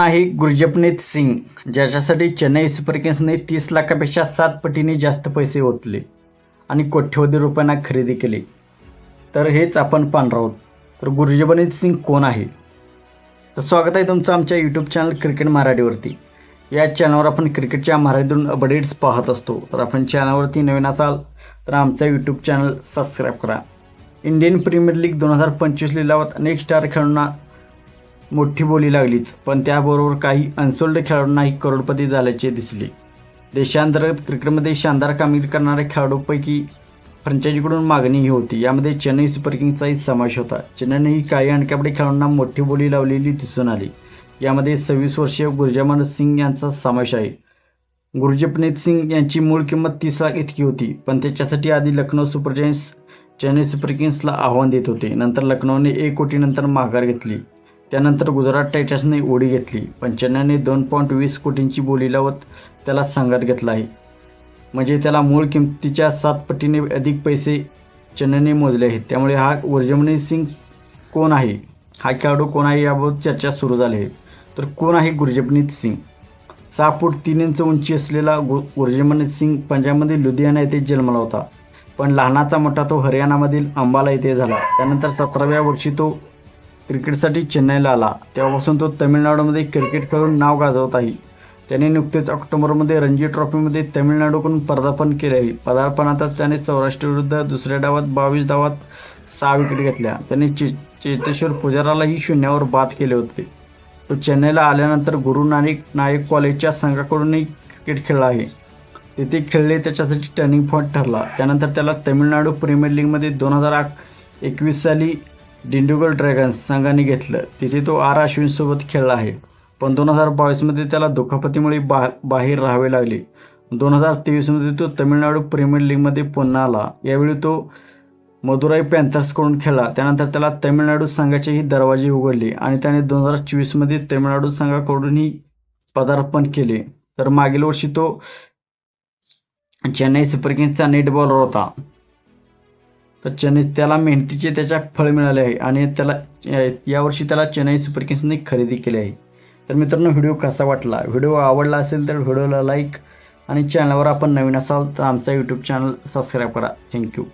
आहे गुरजपनीत सिंग. ज्याच्यासाठी चेन्नई सुपर किंग्सने तीस लाखापेक्षा सात पटीने जास्त पैसे ओतले आणि कोट्यवधी रुपयांना खरेदी केली. तर हेच आपण पाहणार आहोत. तर गुरजपनीत सिंग कोण आहे? तर स्वागत आहे तुमचं आमच्या यूट्यूब चॅनल क्रिकेट मराठीवरती. या चॅनलवर आपण क्रिकेटच्या मराठीतून अपडेट्स पाहत असतो. तर आपण चॅनलवरती नवीन असाल तर आमचं यूट्यूब चॅनल सबस्क्राईब करा. इंडियन प्रीमियर लीग दोन हजार पंचवीस लिलावात अनेक स्टार खेळाडूंना मोठी बोली लागलीच पण त्याबरोबर काही अनसोल्ड खेळाडूंनाही करोडपती झाल्याचे दिसले. देशांतर्गत क्रिकेटमध्ये शानदार कामगिरी करणाऱ्या खेळाडूंपैकी फ्रँचायझीकडून मागणी ही होती. यामध्ये चेन्नई सुपर किंग्सचाही समावेश होता. चेन्नईनेही काही अणक्यापडे खेळाडूंना मोठी बोली लावलेली दिसून आली. यामध्ये सव्वीस वर्षीय गुरजमान सिंग यांचा समावेश आहे. गुरजपनीत सिंग यांची मूळ किंमत तीस लाख इतकी होती पण त्याच्यासाठी आधी Lucknow Super Giants Chennai Super किंग्सला आव्हान देत होते. नंतर लखनौने एक कोटीनंतर माघार घेतली. त्यानंतर गुजरात टायटन्सने उडी घेतली. पण चेन्नईने दोन पॉईंट वीस कोटींची बोली लावत त्याला सांगत घेतला आहे. म्हणजे त्याला मूळ किमतीच्या सात पटीने अधिक पैसे चेन्नईने मोजले आहेत. त्यामुळे हा वर्जमणी सिंग कोण आहे? हा खेळाडू कोण आहे याबाबत चर्चा सुरू झाली आहे. तर कोण आहे गुरजपनीत सिंग? सहा फूट तीन इंच उंची असलेला गु गुरजमनीत सिंग पंजाबमध्ये लुधियाना येथे जन्मला होता. पण लहानाचा मोठा तो हरियाणामधील अंबाला येथे झाला. त्यानंतर सतराव्या वर्षी तो क्रिकेटसाठी चेन्नईला आला. तेव्हापासून तो तमिळनाडूमध्ये क्रिकेट खेळून नाव गाजवत आहे. त्याने नुकतेच ऑक्टोबरमध्ये रणजी ट्रॉफीमध्ये तमिळनाडूकडून पदार्पण केले. आहे पदार्पणातच त्याने सौराष्ट्रविरुद्ध दुसऱ्या डावात बावीस डावात सहा विकेट घेतल्या. त्याने चे चेतेश्वर पुजारालाही शून्यावर बाद केले होते. तो चेन्नईला आल्यानंतर गुरु नानक नायक कॉलेजच्या संघाकडूनही क्रिकेट खेळला आहे. तिथे खेळले त्याच्यासाठी टर्निंग पॉईंट ठरला. त्यानंतर त्याला तमिळनाडू प्रीमियर लीगमध्ये दोन हजार एकवीस साली डिंडुगल ड्रॅगन्स संघाने घेतलं. तिथे तो आर अश्विनसोबत खेळला आहे. पण दोन हजार बावीसमध्ये त्याला दुखापतीमुळे बा बाहेर राहावे लागले. दोन हजार तेवीसमध्ये तो तमिळनाडू प्रीमियर लीगमध्ये पुन्हा आला. यावेळी तो मदुराई पॅन्थर्सकडून खेळला. त्यानंतर त्याला तमिळनाडू संघाचेही दरवाजे उघडले आणि त्याने दोन हजार चोवीसमध्ये तमिळनाडू संघाकडूनही पदार्पण केले. तर मागील वर्षी तो चेन्नई सुपर किंग्सचा नेट बॉलर होता. तर चेन्नई त्याला मेहनतीचे त्याच्या फळ मिळाले आहे आणि त्याला यावर्षी त्याला चेन्नई सुपर किंग्सने खरेदी केली आहे. तर मित्रांनो व्हिडिओ कसा वाटला? व्हिडिओ आवडला असेल तर व्हिडिओला लाईक आणि चॅनलवर आपण नवीन असाल तर आमचा यूट्यूब चॅनल सबस्क्राईब करा. Thank you